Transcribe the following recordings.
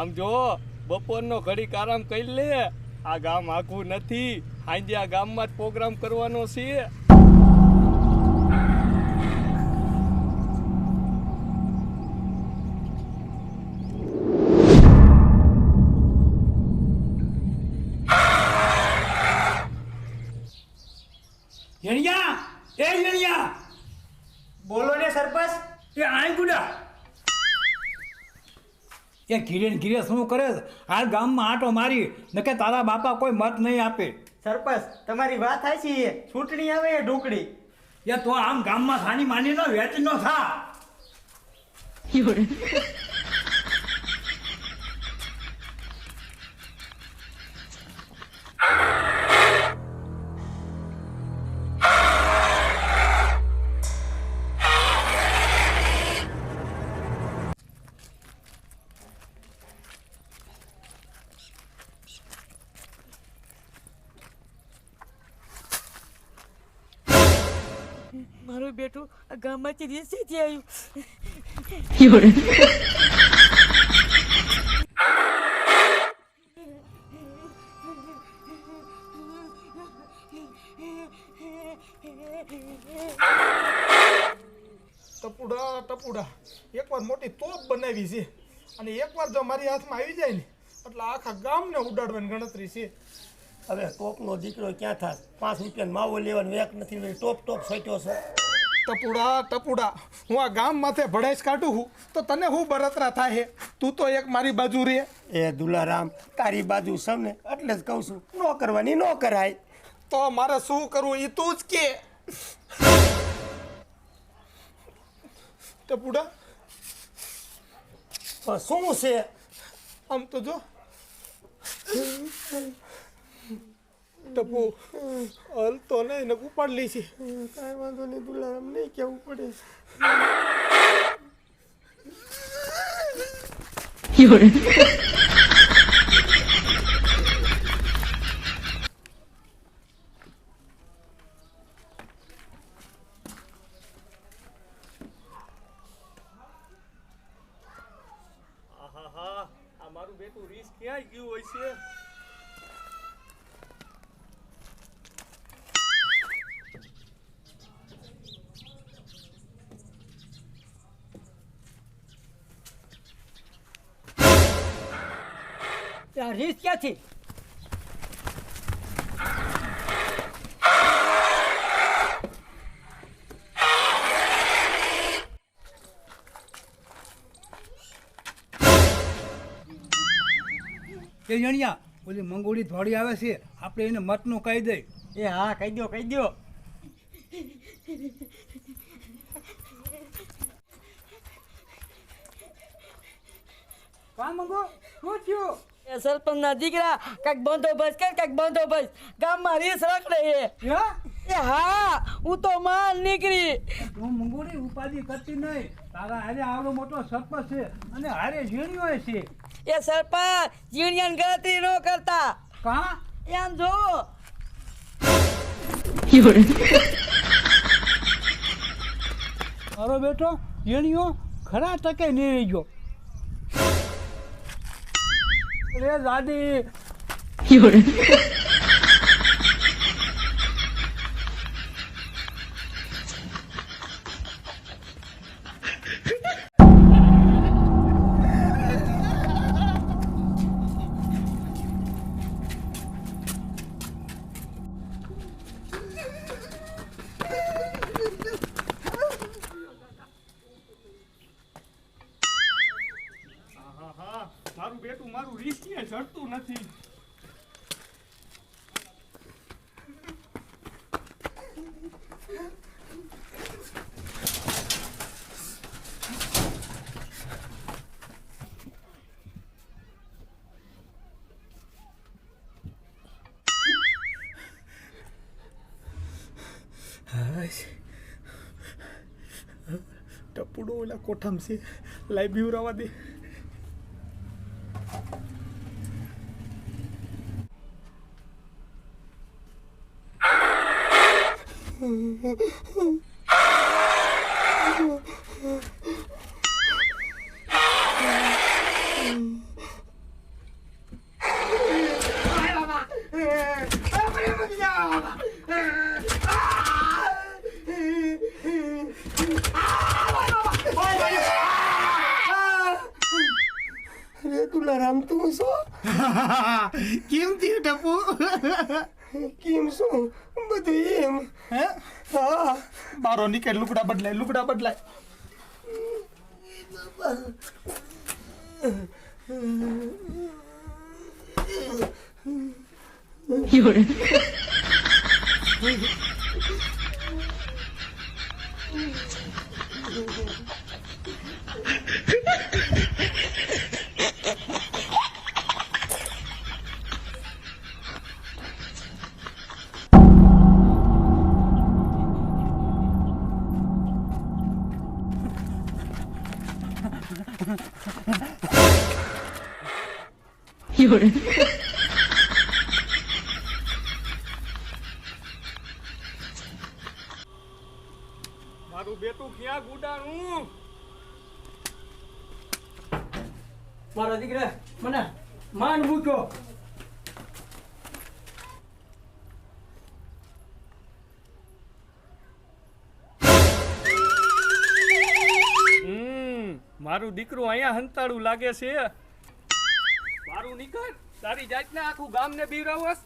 આમ જો, બપોરનો ઘડીક આરામ કરી લે. આ ગામ આખું નથી. આજે આ ગામમાં જ પ્રોગ્રામ કરવાનો છે. યણિયા, એ યણિયા. બોલો ને સરપંચ, એ આય ગુડા. એ ઘીરે ને ઘીરે શું કરે? હાલ આ ગામમાં આંટો મારી. નકે તારા બાપા કોઈ મત નહીં આપે. સરપંચ તમારી વાત થાય છે ચૂંટણી આવે એ ઢોકળી. એ તો આમ ગામમાં સાની માની નો વેચ નો થા મારું બેટું આ ગામમાંથી રીસેથી આવ્યું. ટપુડા ટપુડા. એકવાર મોટી તોપ બનાવી છે. અને એકવાર જો મારી હાથમાં આવી જાય ને, એટલે આખા ગામને ઉડાડવાની ગણતરી છે. હવે ટોપનો દીકરો ક્યાં થાય પાંચ રૂપિયાનો માવો લેવાનો એક નથી ટોપ ટોપ સોચ્યો છે. ટપુડા ટપુડા હું આ ગામ માથે ભડાઈશ કાઢું છું તો તને હું બરતરા થાય હે તું તો એક મારી બાજુ રે. એ દુલારામ તારી બાજુ સમને એટલે જ કહું છું ન કરવાની ન કરાય. તો મારે શું કરવું એ તું જ કે. ટપુડા શું છે? આમ તો જો. ટપુ. હલ તો નહીં એને ઉપાડ લઈ છે. કાંઈ વાંધો નહીં દુલારામ નહીં કેવું પડે. આહાહા, આ મારું બેટું રીસ ક્યાંય ગયું હોય છે આ રીસ ક્યાંથી? એ જણિયા ઓલી મંગોળી ધોળી આવે છે આપણે એને મતનું કહી દઈ એ હા કહી દો કહી દો કા મંગો શું થયું? એ સરપંચ ના દીકરા કાંઈક બંદોબસ્ત કર કાંઈક બંદોબસ્ત. ગામમાં રીસ રખડે એ હા હું તો માલ નીકળી. હું મંગોળી ઉપાધિ કરતી નહીં. તારા હારે આવડો મોટો સરપંચ છે અને હારે ઝીણીઓ છે. એ સરપંચ જીણિયાની ગણતરી ન કરતા. કા? એમ જો. મારો બેટો ઝીણીઓ ખરા ટકે નહીં ગયો. રે દાદી. જડતું નથી ટપુડો ઓલા કોઠામ છે લાઈ બીવરાવા દે. Kim Song. બધું એમ હે હા બારો નીકળ લુગડા બદલાય લુગડા બદલાય મારું બેટું ક્યાં ગુડાણું? મારા દીકરા મને માન મૂક્યો. મારું દીકરું અહીંયા હંતાડું લાગે છે. મારું નીકળ તારી જાતને આખું ગામને બીવરાવસ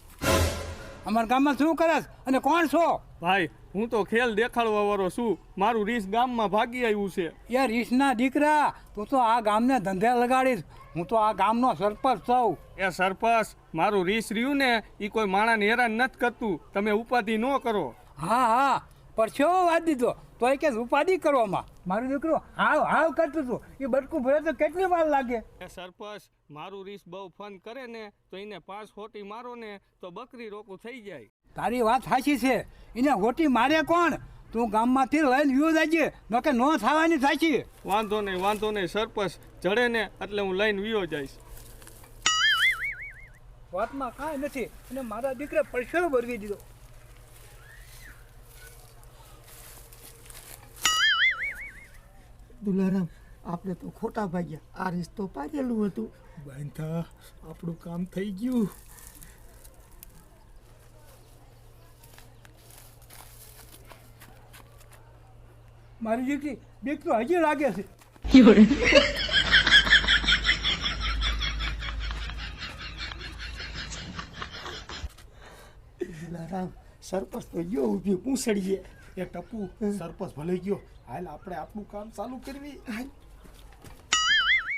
અમારા ગામમાં શું કરસ અને કોણ છો? ભાઈ હું તો ખેલ દેખાડવા વાળો છું. મારું રીસ ગામમાં ભાગી આવ્યું છે. યાર રીસના દીકરા તું તો આ ગામને ધંધે લગાડીશ. હું તો આ ગામનો સરપંચ છું. એ સરપંચ મારું રીસ રહ્યું ને એ કોઈ માણાને હેરાન નથી કરતું. તમે ઉપાધિ ન કરો. હા હા પર છો વાત દીધો? તો એ કે ઉપાધિ કરવામાં. મારું દીકરો હાવ હાવ કરતું હતું. એ બટકું ભરે તો કેટલી વાર લાગે? સરપંચ મારું રીસ બહુ ફન કરે ને તો એને પાંચ હોટી મારો ને તો બકરી રોકું થઈ જાય. તારી વાત સાચી છે. એને હોટી મારે કોણ? તું ગામમાંથી લઈને વ્યૂ જાય નકે નો થવાની સાચી વાંધો નહીં વાંધો નહીં સરપંચ જડે ને એટલે હું લઈને વ્યૂ જઈશ. વાતમાં કાંઈ નથી. અને મારા દીકરા પરસેવો ભરવી દીધો. દુલારામ આપણે તો ખોટા ભાગ્યા. આ રીસ્તો પાડેલું હતું. બાંધા આપણું કામ થઈ ગયું. મારી દીકરી બીક તો હજી લાગે છે. દુલારામ સરપંચ તો ગયો ઊભી પૂંછડીએ. એ ટપુ સરપંચ ભલે ગયો હાલ આપણે આપણું કામ ચાલુ કરવી.